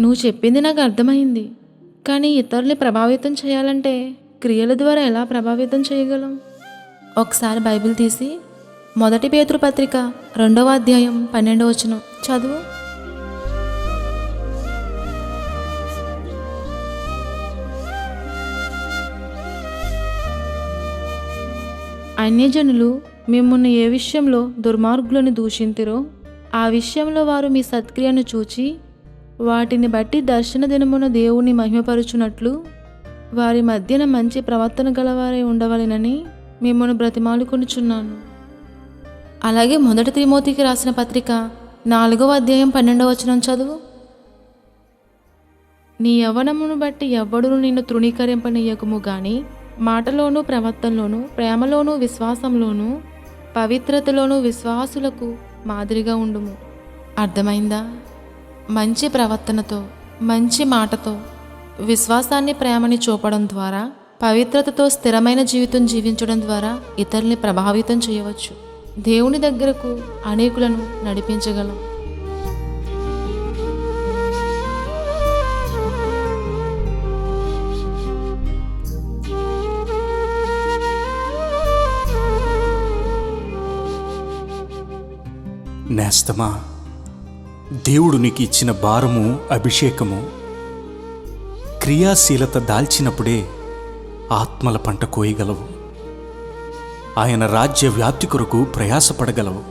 నువ్వు చెప్పింది నాకు అర్థమైంది. కానీ ఇతరుల్ని ప్రభావితం చేయాలంటే క్రియల ద్వారా ఎలా ప్రభావితం చేయగలం? ఒకసారి బైబిల్ తీసి మొదటి పేతృపత్రిక రెండవ అధ్యాయం పన్నెండవ వచనం చదువు. అన్యజనులు మిమ్మల్ని ఏ విషయంలో దుర్మార్గులను దూషింతిరో ఆ విషయంలో వారు మీ సత్క్రియను చూచి వాటిని బట్టి దర్శన దినమున దేవుని మహిమపరుచునట్లు వారి మధ్యన మంచి ప్రవర్తన గలవారై ఉండవలెనని మిమ్మల్ని బ్రతిమాలుకొనుచున్నాను. అలాగే మొదటి తిమోతికి రాసిన పత్రిక నాలుగవ అధ్యాయం పన్నెండవ వచనం చదువు. నీ యవ్వనమును బట్టి ఎవ్వడును నిన్ను తృణీకరింపనీయకము గాని మాటలోను ప్రవర్తనలోను ప్రేమలోను విశ్వాసంలోను పవిత్రతలోను విశ్వాసులకు మాదిరిగా ఉండుము. అర్థమైందా? మంచి ప్రవర్తనతో మంచి మాటతో విశ్వాసాన్ని ప్రేమని చూపడం ద్వారా పవిత్రతతో స్థిరమైన జీవితం జీవించడం ద్వారా ఇతరుల్ని ప్రభావితం చేయవచ్చు. దేవుని దగ్గరకు అనేకులను నడిపించగలం. నేస్తమా? దేవుడు నీకు ఇచ్చిన భారము అభిషేకము క్రియాశీలత దాల్చినప్పుడే ఆత్మల పంట కోయగలవు. ఆయన రాజ్య వ్యాప్తి కొరకు ప్రయాసపడగలవు.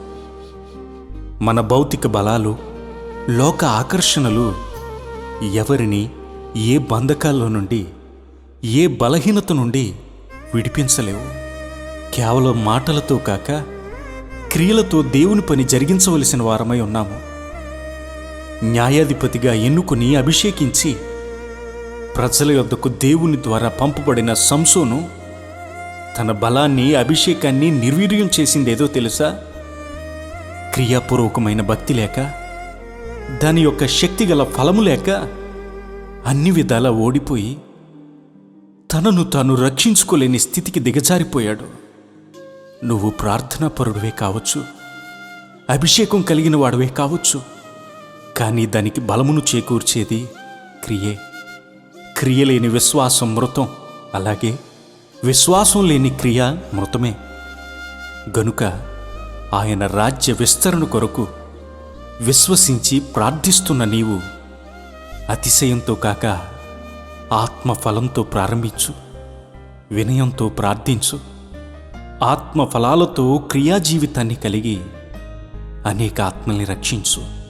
మన భౌతిక బలాలు లోక ఆకర్షణలు ఎవరిని ఏ బంధకాల్లో నుండి ఏ బలహీనత నుండి విడిపించలేవు. కేవలం మాటలతో కాక క్రియలతో దేవుని పని జరిగించవలసిన వారమై ఉన్నాము. న్యాయాధిపతిగా ఎన్నుకుని అభిషేకించి ప్రజల యొద్దకు దేవుని ద్వారా పంపబడిన సంసోను తన బలాన్ని అభిషేకాన్ని నిర్వీర్యం చేసిందేదో తెలుసా? క్రియాపూర్వకమైన భక్తి లేక దాని యొక్క శక్తిగల ఫలము లేక అన్ని విధాలా ఓడిపోయి తనను తాను రక్షించుకోలేని స్థితికి దిగజారిపోయాడు. నువ్వు ప్రార్థనాపరుడివే కావచ్చు. అభిషేకం కలిగిన వాడవే కావచ్చు. కానీ దానికి బలమును చేకూర్చేది క్రియే. క్రియ లేని విశ్వాసం మృతం. అలాగే విశ్వాసం లేని క్రియ మృతమే. గనుక ఆయన రాజ్య విస్తరణ కొరకు విశ్వసించి ప్రార్థిస్తున్న నీవు అతిశయంతో కాక ఆత్మఫలంతో ప్రారంభించు వినయంతో ప్రార్థించు. ఆత్మ ఫలాలతో క్రియా జీవితాన్ని కలిగి అనేక ఆత్మల్ని రక్షించు.